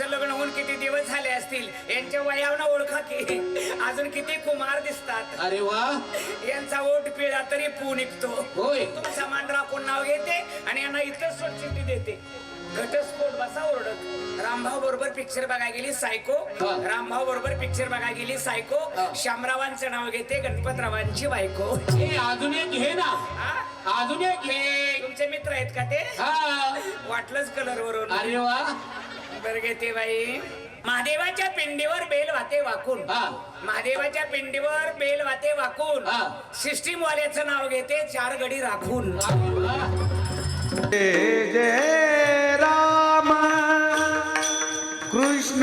लग्न होऊन किती दिवस झाले असतील? यांच्या वयावनं ओळखा की. अजून किती कुमार दिसतात. अरे वा. यांचा ओट पिळा तरी पू निघतो. होय. तुमचा मान राखून नाव घेते आणि यांना इथं स्वच्छती देते. घटस्फोट बसा ओरडत. रामभाऊ बरोबर पिक्चर बघायला गेली सायको. रामभाऊ बरोबर पिक्चर बघायला गेली सायको. शामरावांचं नाव घेते गणपतरावांची बायको. अजून एक घे ना? अजून एक घे. तुमचे मित्र आहेत का ते? वाटलंच कलर वरून. अरे वा. बरं घेते बाई. महादेवाच्या पिंडीवर बेल वाते वाकून. हा. महादेवाच्या पिंडीवर बेल वाते वाकून. हा. सिस्टीम वाल्याचं नाव घेते चार गडी राखून जय राम. कृष्ण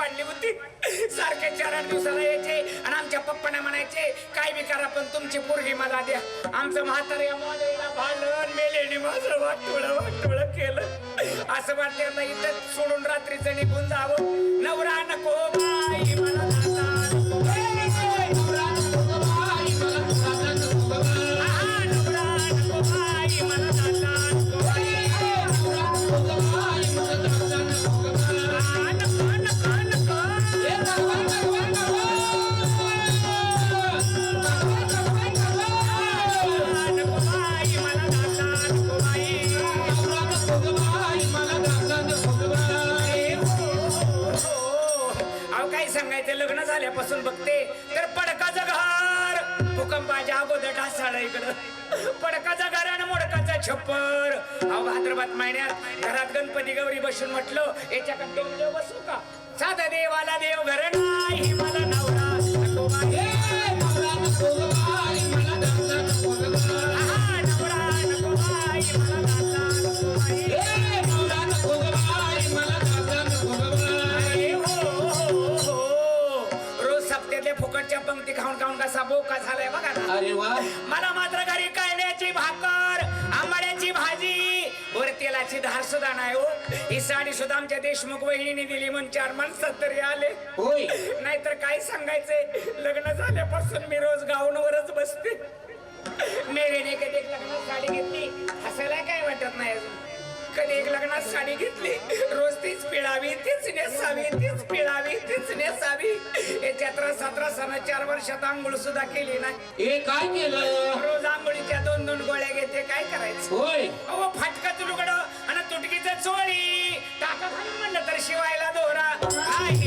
पाडली होती. सारखे चार आठ दिवसाला यायचे आणि आमच्या पप्पाने म्हणायचे काय बी करा पण तुमची पोरगी मला द्या. आमचं म्हातार या भांडण मेलेने माझं वाटोळं वाटोळं केलं. असं वाटलं नाही तर सोडून रात्रीचं निघून जावं. झाल्यापासून बघते तर पडकाचं घर भूकंपाच्या अगोदर ढासाळ इकडं. पडकाचं घर आणि मोडकाचा छप्पर. अहो भाद्रपद महिन्यात घरात गणपती गौरी बसून म्हटलं याच्याकडे दोन बसू का? साधा देवाला देव घर नाही मला नाव वर तेलाची धार सुद्धा नाही हो. ही साडी सुद्धा आमच्या देशमुख वहिनीने दिली म्हणून चार माणसात तरी आले. होय. नाहीतर काय सांगायचंय? लग्न झाल्यापासून मी रोज गाऊनवरच बसते. मेरेने कधी एक लग्नात साडी घेतली. हसायला काय वाटत नाही अजून? कधी एक लग्नात साडी घेतली. रोज तीच पिळावी तीच नेसावी तीच पिळावी तीच नेसावी. जत्रा सतरा सण चार वर्षात आंघोळ सुद्धा केली नाही. हे काय केलं? रोज आंघोळीच्या दोन दोन गोळ्या घेते काय करायचं? होय. अहो फाटकाचं लुगडं आणि तुटकीचं चोळी. टाका खाली म्हणलं तर शिवायला दोरा. काय?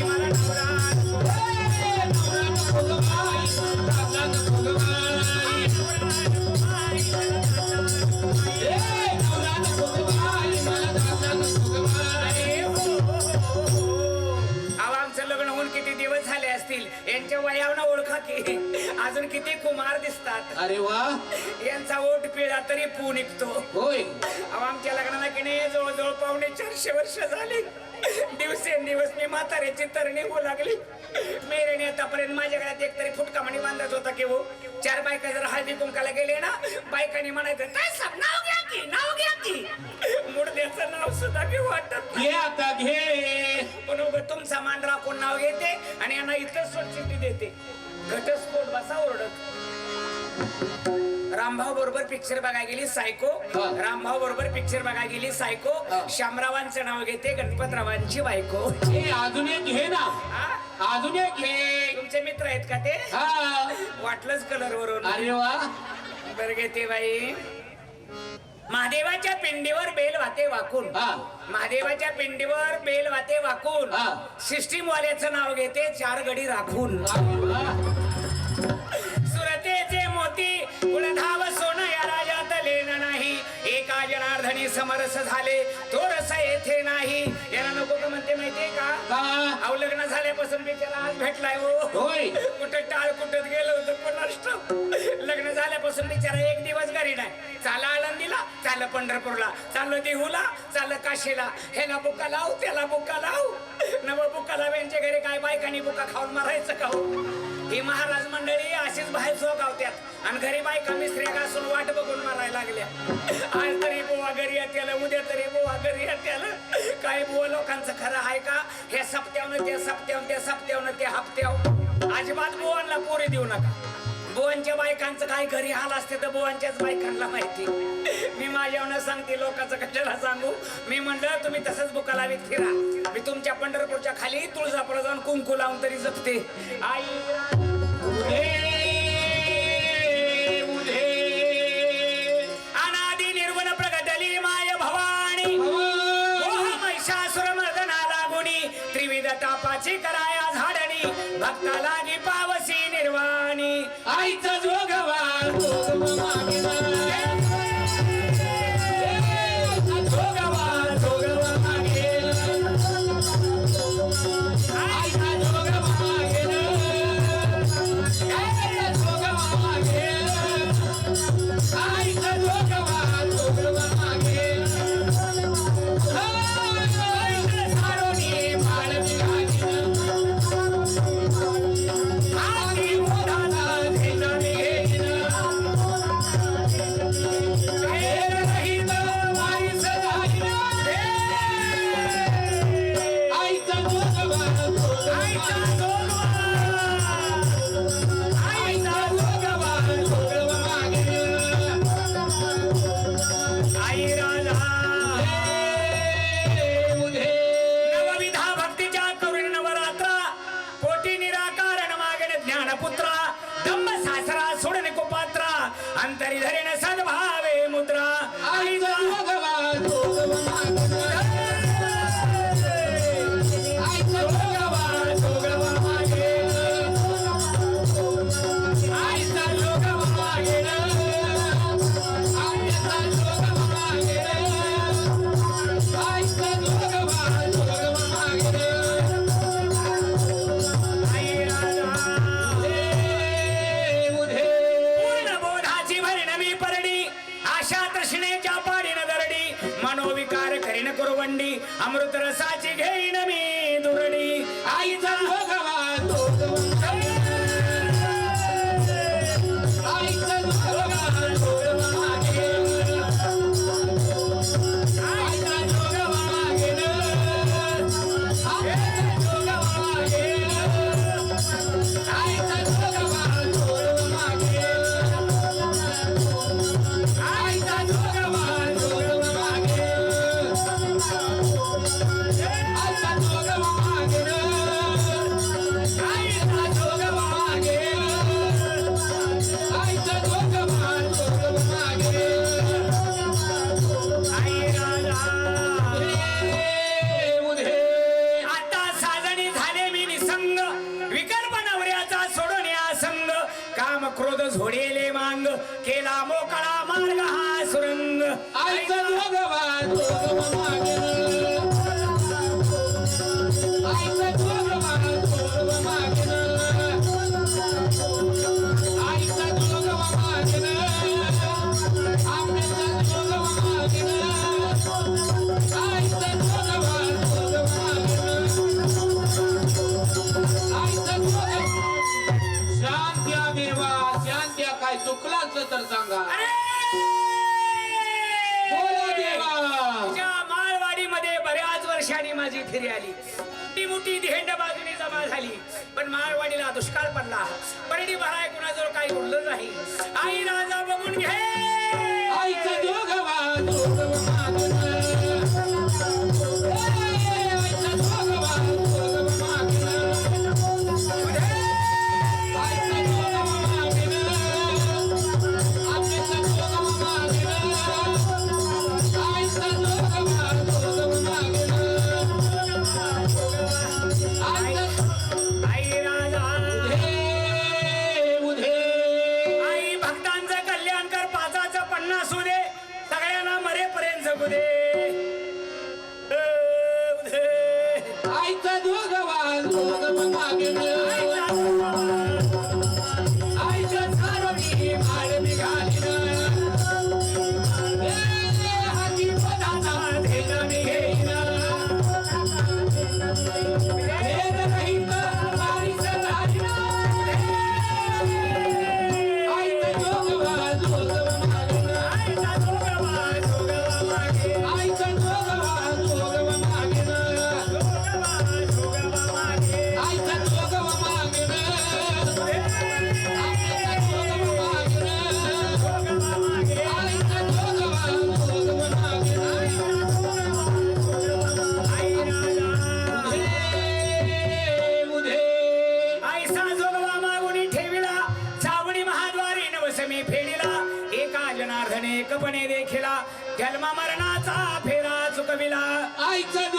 की अजून किती कुमार दिसतात. अरे वा. यांचा ओट पिळा तरी पू निघतो. होय. अहो आमच्या लग्नाला की नाही जवळजवळ पावणे चारशे वर्ष झाली. दिवसेंदिवस मी म्हाताऱ्याची तरणी होऊ लागली. मेरेने आतापर्यंत माझ्या घरात एक तरी फुटका म्हणी बांधत होता की हो. चार बायका जर हळदी कुंकाला गेले ना बायकांनी म्हणायचं काय नाव घ्या की नाव घ्या की. मुडद्याचं नाव सुद्धा घेऊ वाटत नाही. घे आता घे. पण उगं तुमचा मान राखून नाव घेते आणि यांना इथं सोडचिट्टी देते. घटस्फोट बसा ओरडत. रामभाऊ बरोबर पिक्चर बघायला गेली सायको. रामभाऊ बरोबर पिक्चर बघायला गेली सायको. शामरावांचं नाव घेते गणपतरावांची बायको. हे अजून एक घे ना? अजून एक घे. तुमचे मित्र आहेत का ते? हा. वाटलंच कलर वरून. अरे वा. बरं घेते बाई. महादेवाच्या पिंडीवर बेल वाते वाकून. महादेवाच्या पिंडीवर बेल वाते वाकून. हा. सिस्टीम वाल्याचं नाव घेते चार गडी राखून कुलधाव सोन या राजात लेन नाही. एका जनार्दनी समरस झाले थोडस येथे नाही. याला नको का म्हणते माहितीये का? अहो लग्न झाल्यापासून बिचारा आज भेटलाय हो. होय? कुठं टाळ कुठत गेलं होतं कोणाष्ट लग्न झाल्यापासून बिचारा एक दिवस घरी नाही. चाला आळंदीला चाल पंढरपूरला चाललो देहूला चाल काशीला. ह्याला बुका लाव त्याला बुका लाव. नव बुका लाव यांच्या घरी काय बायकांनी बुका खाऊन मारायचं का हो? ही महाराज मंडळी अशीच आणि घरी बायका मिस्त्र्या घासून वाट बघून मारायला लागल्या. आज तरी बुवा घरी येत्याला उद्या तरी बुवा घरी येत्याला. काय बुवा लोकांचं खरं आहे का? हे सप्त्यावनं ते सप्त्यावनं ते सप्त्यावनं ते हप्त्याव. अजिबात बुवांना पोरी देऊ नका. बुवांच्या बायकांचं काय घरी हाल असते तर बुवांच्याच बायकांना माहिती. मी माझ्यावनं सांगते लोकांचं कशाला सांगू? मी म्हणलं तुम्ही तसंच बुकाला लावीत फिरा. मी तुमच्या पंढरपूरच्या खाली तुळजापुरा जाऊन कुंकू लावून तरी जपते. आई भक्ता लागी पावसी निर्वाणी. आईचा जोगवा अंतरी धरेण सद्भावे मुद्रा। आईचा करीन अमृत रसाची घेईन मी दुरडी. आईचा जोगवा क्रोध झोडेले मांग केला मोकळा मार्ग हा सुरंग. भगवान पाथरी आली. ती मोठी धेंड बाजूने जमा झाली. पण माळवाडीला दुष्काळ पडला. परडी भराय कुणाजवळ काही उरलं नाही. आई राजा बघून घे! जन्म मरणाचा फेरा चुकविला. आईचं